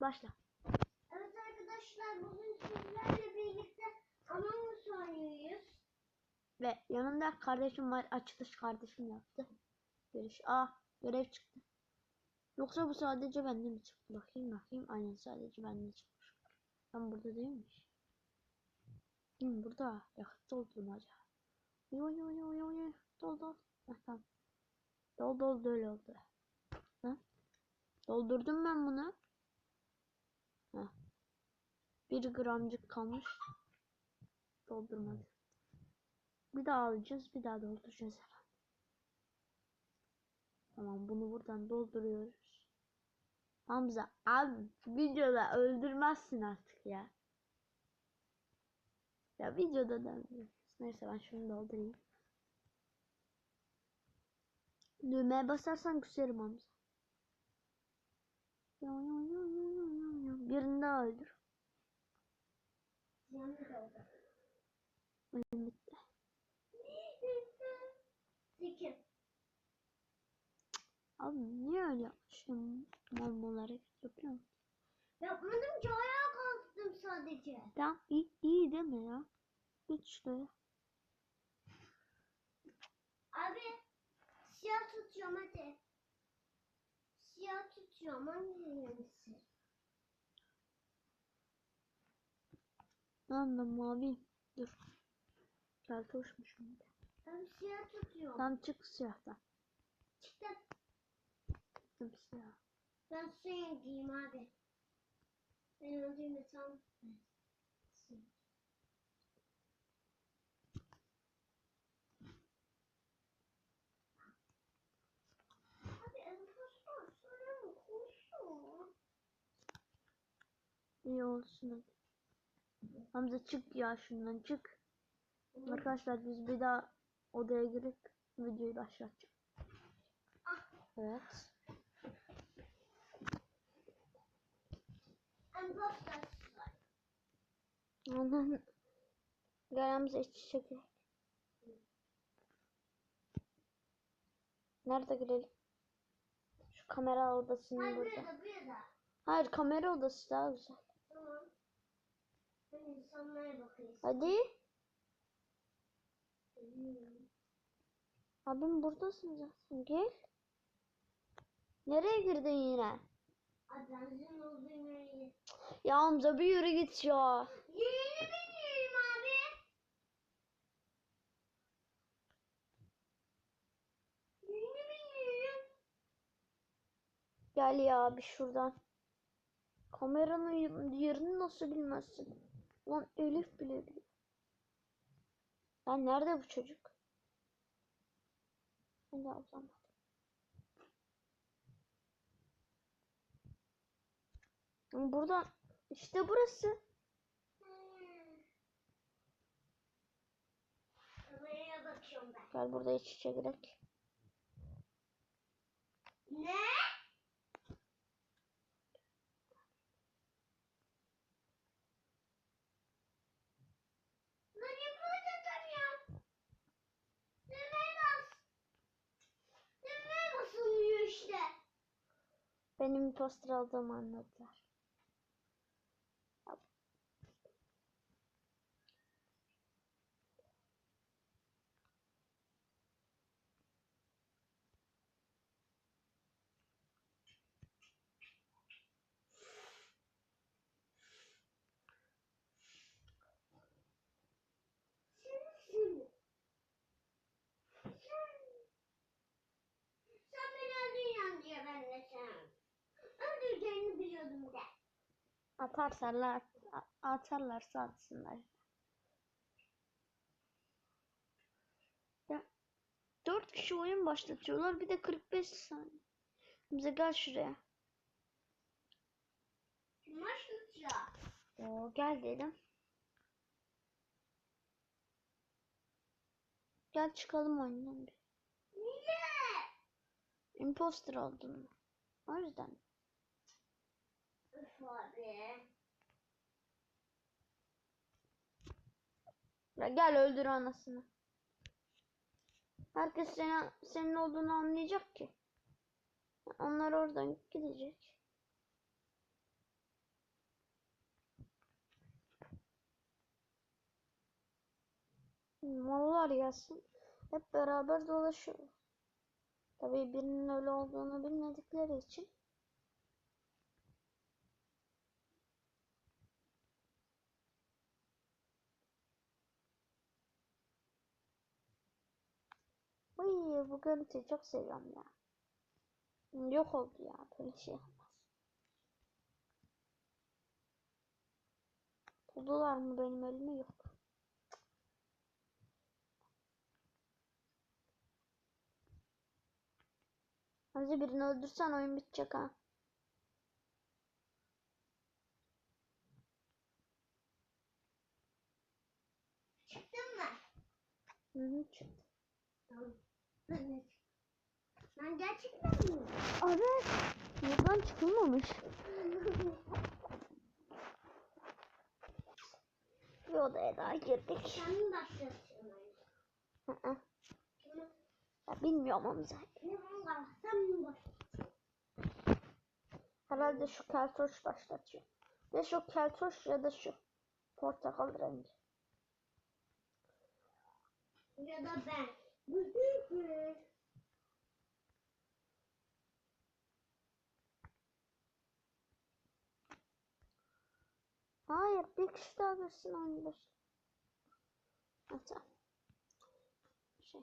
Başla. Evet arkadaşlar bugün sizlerle birlikte Among Us oynuyoruz. Ve yanımda kardeşim var. Açılış kardeşim yaptı. Görüş. Aa görev çıktı. Yoksa bu sadece bende mi çıktı? Bakayım bakayım. Aynen sadece bende çıkmış. Ben burada değilmiş. Hı, burada. Yakıt doldurmaca. Yo yo yo yo yo. Dol dol. Heh, tamam. Dol dol böyle oldu. Ha? Doldurdum ben bunu. Bir gramcık kalmış. Doldurmadı. Bir daha alacağız. Bir daha dolduracağız hemen. Tamam bunu buradan dolduruyoruz. Hamza abi videoda öldürmezsin artık ya. Ya videoda da. Neyse ben şunu doldurayım. Düğmeye basarsan küserim Hamza. Daha öldür. Oyun bitti. Abi niye öyle yapmışım? Hareket yapıyor musun? Yapmadım ki ayağa kalktım sadece. Tamam iyi, iyi deme ya. Geç şuraya. Abi siyah tutuyorum hadi. Siyah tutuyorum hangisi? Lan ben mavi. Dur. De. Ben siyah tutuyorum. Tam çık siyahtan. Çıktım. Çıktım siyah. Ben suyun giyeyim abi. Ben öldüğümde tam. İyi olsun hadi. Hamza çık ya şundan çık. Arkadaşlar biz bir daha odaya girip videoyu başlatacağım. Ah, Evet. Ondan Gel Hamza iç içe girelim. Nerede girelim? Şu kamera odasının burada. Hayır kamera odası daha güzel. İnsanlara. Hadi. Abim buradasın zaten. Gel. Nereye girdin yine? Abi benzin olduğum yere. Ya Hamza bir yürü git ya. Yeni biniyorum abi. Yeni biniyorum. Gel ya bir şuradan. Kameranın yerini nasıl bilmezsin? Lan Elif bile biliyor. Lan nerede bu çocuk? Ben de alacağım. Ama Buradan işte burası. Kameraya bakıyorum ben. Gel burada iç içe girek. Ne? Lan yapılacak ya. Düğmeye bas. Düğmeye basılmıyor işte. Benim imposter aldığımı anladılar. Şimdi. Sen beni öldürüyorsun diyor ben de sen. Öldüreceğini biliyordum de. Atarlarlar, a- atarlarsa atsınlar. Ya, dört kişi oyun başlatıyorlar. Bir de 45 saniye. Bize gel şuraya. Tutacak. Oo, gel dedim. Gel çıkalım oyundan bir. Niye? Imposter oldun? O yüzden. Ya gel öldür anasını. Herkes senin, senin olduğunu anlayacak ki. Onlar oradan gidecek. Mallar gelsin. Hep beraber dolaşıyor. Tabii birinin öyle olduğunu bilmedikleri için Uy, bu görüntüyü çok seviyorum ya. Yok oldu ya böyle şey yapmaz. Buldular mı benim elimi yok. Hamza birini öldürsen oyun bitecek ha. Çıktın mı? Hı hı çıktı. Tamam. Ben gerçekten mi? Abi buradan çıkılmamış. Bir odaya daha girdik. Sen mi başlatıyorsun? Hı hı. Ya bilmiyorum var? Sen mi başlatıyorsun? Herhalde şu keltoş başlatıyor. Ya şu keltoş ya da şu portakal rengi. Ya da ben. Hayır bir kişi daha girsin oyun başı. Ha, tamam. Şey.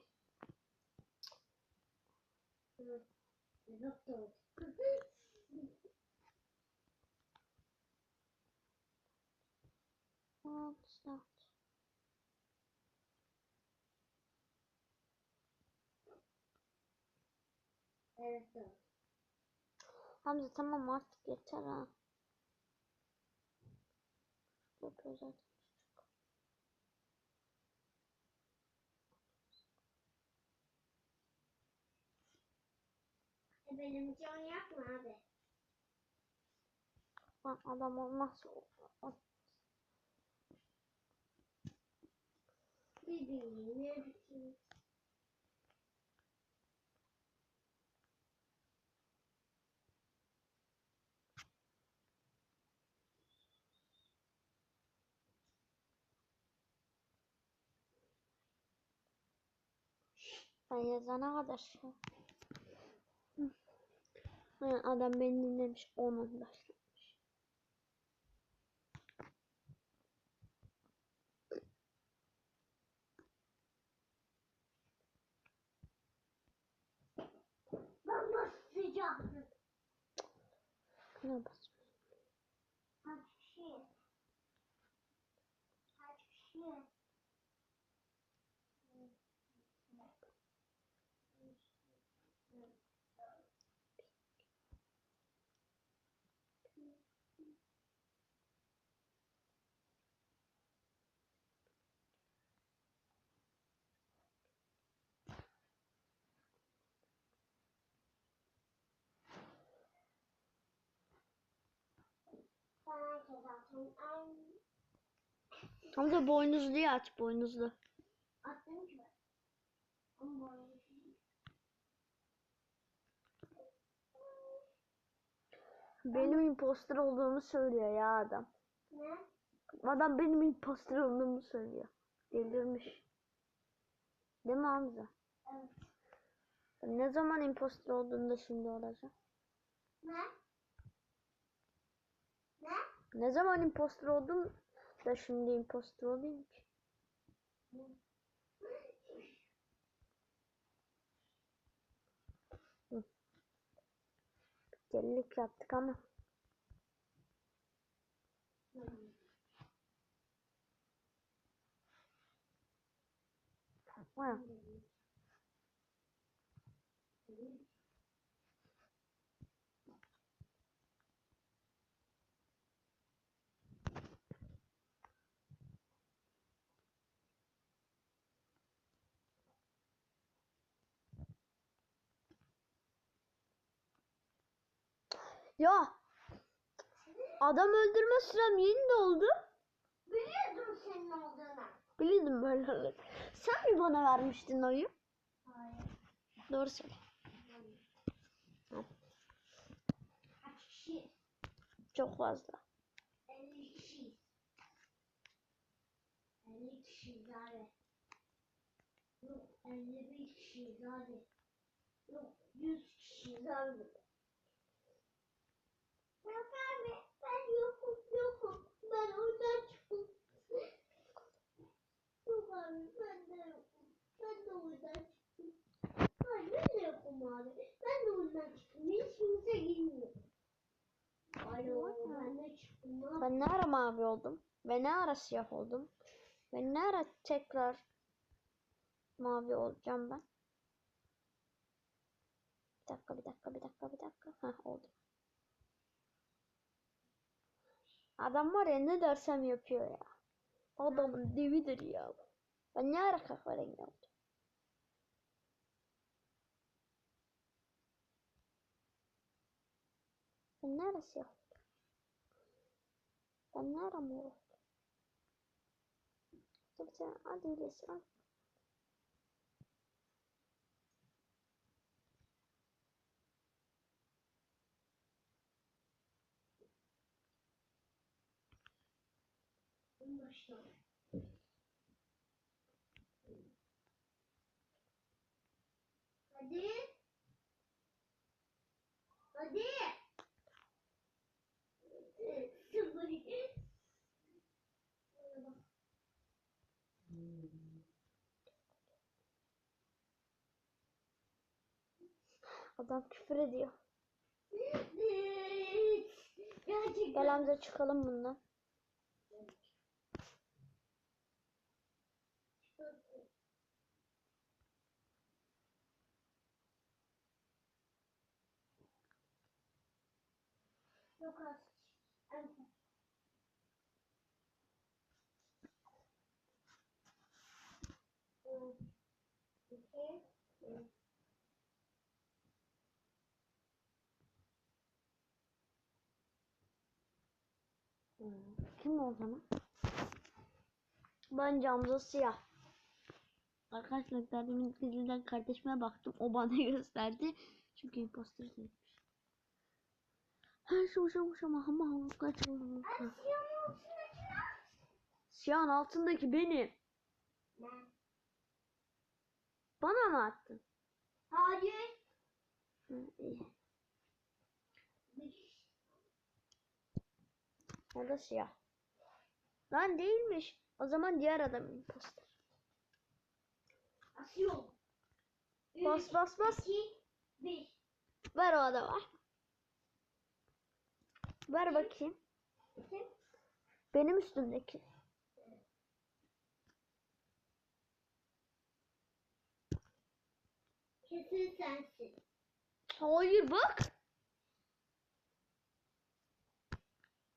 Doktor. Evet. Hamza tamam artık yeter ha. Yapıyor zaten çocuk. E benim oynayak mı abi? Lan adam olmaz. Birbirini ne Ben yazana kadar şey. Ha, adam beni dinlemiş. Onun başlamış. Ben basacaktım. Ne basıyor? Kaç Hamza boynuzluyu aç boynuzlu. attım ki ben. Ama bu- Benim imposter olduğumu söylüyor ya adam. Ne? Adam benim imposter olduğumu söylüyor. Delirmiş. Değil mi Hamza? Evet. Ne zaman imposter olduğunu da şimdi olacak. Ne? Ne? Zaman imposter oldum da şimdi imposter olayım ki. Delilik yaptık ama. Ha. Ya adam öldürme sürem yeni doldu. Biliyordum senin olduğunu. Biliyordum böyle olur. Sen mi bana vermiştin oyu? Hayır. Doğru söyle. Kaç kişi? Çok fazla. 50 kişi. 50 kişi abi. 51 kişiyiz abi. Yok 100 kişiyiz abi. Ben ne ara mavi oldum? Ve ne ara siyah oldum? Ve ne ara tekrar mavi olacağım ben? Bir dakika, bir dakika, bir dakika, bir dakika. Heh, oldu. Adam var ya ne dersem yapıyor ya. Adamın dividir ya. Ben ne ara kahverengi oldum? Ben ne ara siyah oldum? Ben ne ara mor oldum? Dur sen hadi iyileşsin. Başla. Hadi. Hadi. Adam küfür ediyor. Gel Hamza çıkalım bundan. Çok az. Kim o zaman? Bence Hamza siyah. Arkadaşlar demin diziden kardeşime baktım. O bana gösterdi. Çünkü imposter değilmiş. Her şey uşam uşam ama oldu? Ay, siyahın altındaki benim. Ne? Bana mı attın? Hayır. Hı, iyi. O da siyah. Lan değilmiş. O zaman diğer adam imposter. Asıyorum. Bas bas bas. iki, bir. Ver o adama. Ver bakayım. Benim üstümdeki. Kesin sensin. Hayır bak.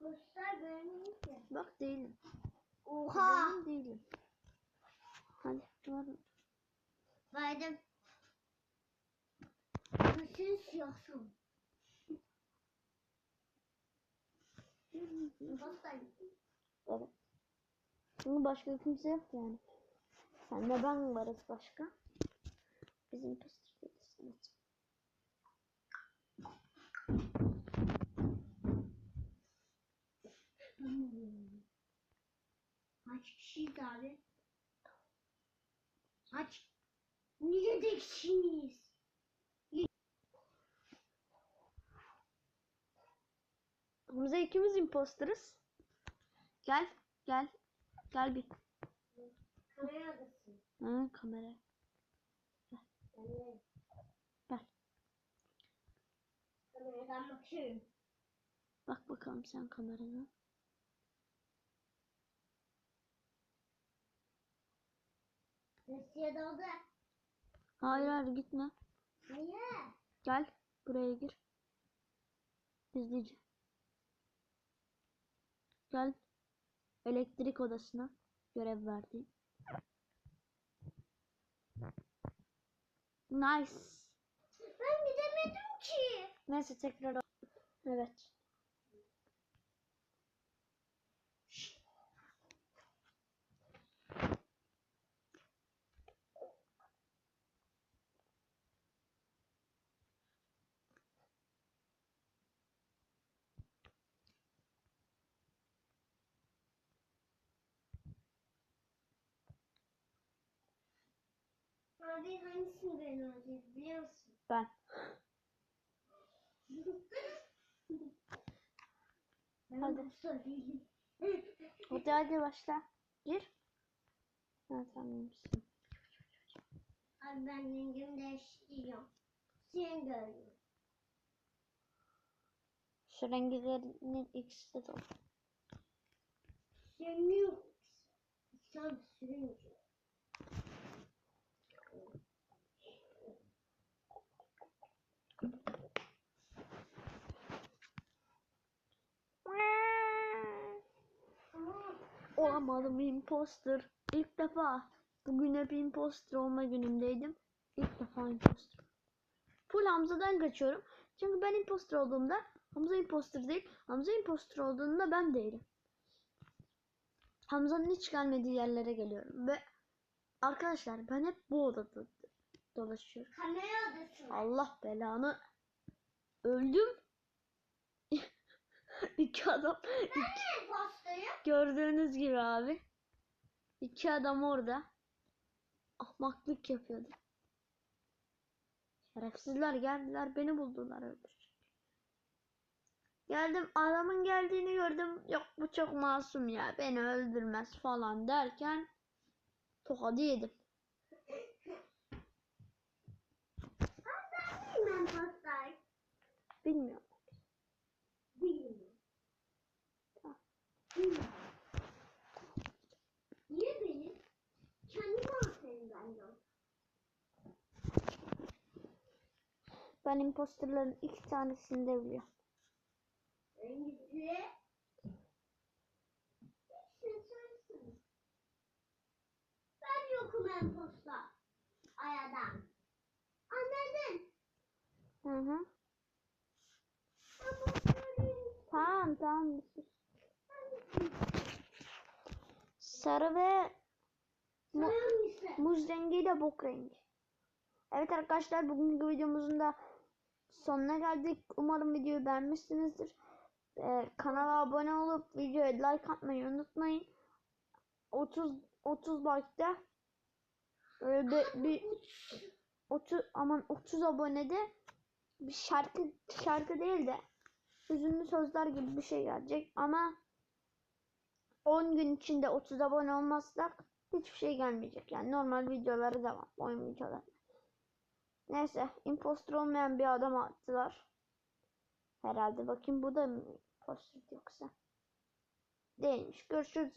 Göster benim ki. Bak değilim. Oha. Ben değilim. Hadi var. Verdim. Kesin siyahsın. Evet. Çünkü başka kimse yok yani. Senle ben varız başka. Bizim. Evet. Kaç kişiyiz abi? Kaç? Niye de kişiyiz? Hamza ikimiz imposterız. Gel. Gel. Gel bir. Kameradasın. Ha, kamera. Gel. kameradan bakıyorum. Bak bakalım sen kamerana. Nasıl doldu? Hayır hayır gitme. Niye? Gel. Buraya gir. Gizlice. Gel. Elektrik odasına. Görev verdiğim. Nice. Ben gidemedim ki. Neyse tekrar Evet. Mavi hangisini beğeniyorsun biliyor musun? Ben. Hadi. Hadi hadi başla. Gir. Ha tamam misin? Abi ben rengimi değiştiriyorum. Sen görüyorum. Şu renklerinin ikisi de dolu. Sen yok. Sen sürünce. Olamadım imposter. İlk defa bugün hep imposter olma günümdeydim. İlk defa imposter. Full Hamza'dan kaçıyorum. Çünkü ben imposter olduğumda Hamza imposter değil. Hamza imposter olduğunda ben değilim. Hamza'nın hiç gelmediği yerlere geliyorum ve arkadaşlar ben hep bu odada dolaşıyorum. Kamera odası. Allah belanı. Öldüm. İki adam pastayı? Gördüğünüz gibi abi. iki adam orada. Ahmaklık yapıyordu. Şerefsizler geldiler beni buldular öldürecek. Geldim adamın geldiğini gördüm. Yok bu çok masum ya beni öldürmez falan derken tokadı yedim. Bilmiyorum. Tamam. Bilmiyorum. Niye benim? Kendime aferin bence. Ben imposterların iki tanesini de biliyorum. Hangisi? Ben yokum en posta. Ayada. Anladın? Hı hı. Tamam tamam. Sarı ve mu-? Muz rengiyle bok rengi. Evet arkadaşlar bugünkü videomuzun da sonuna geldik. Umarım videoyu beğenmişsinizdir. Ee, kanala abone olup videoya like atmayı unutmayın. 30 30 like'da böyle bir, bir 30 aman 30 abonede bir şarkı şarkı değil de hüzünlü sözler gibi bir şey gelecek ama 10 gün içinde 30 abone olmazsak hiçbir şey gelmeyecek. Yani normal videoları devam. Oyun videoları. Neyse. Imposter olmayan bir adam attılar. Herhalde. Bakayım bu da mı imposter yoksa. Değilmiş. Görüşürüz.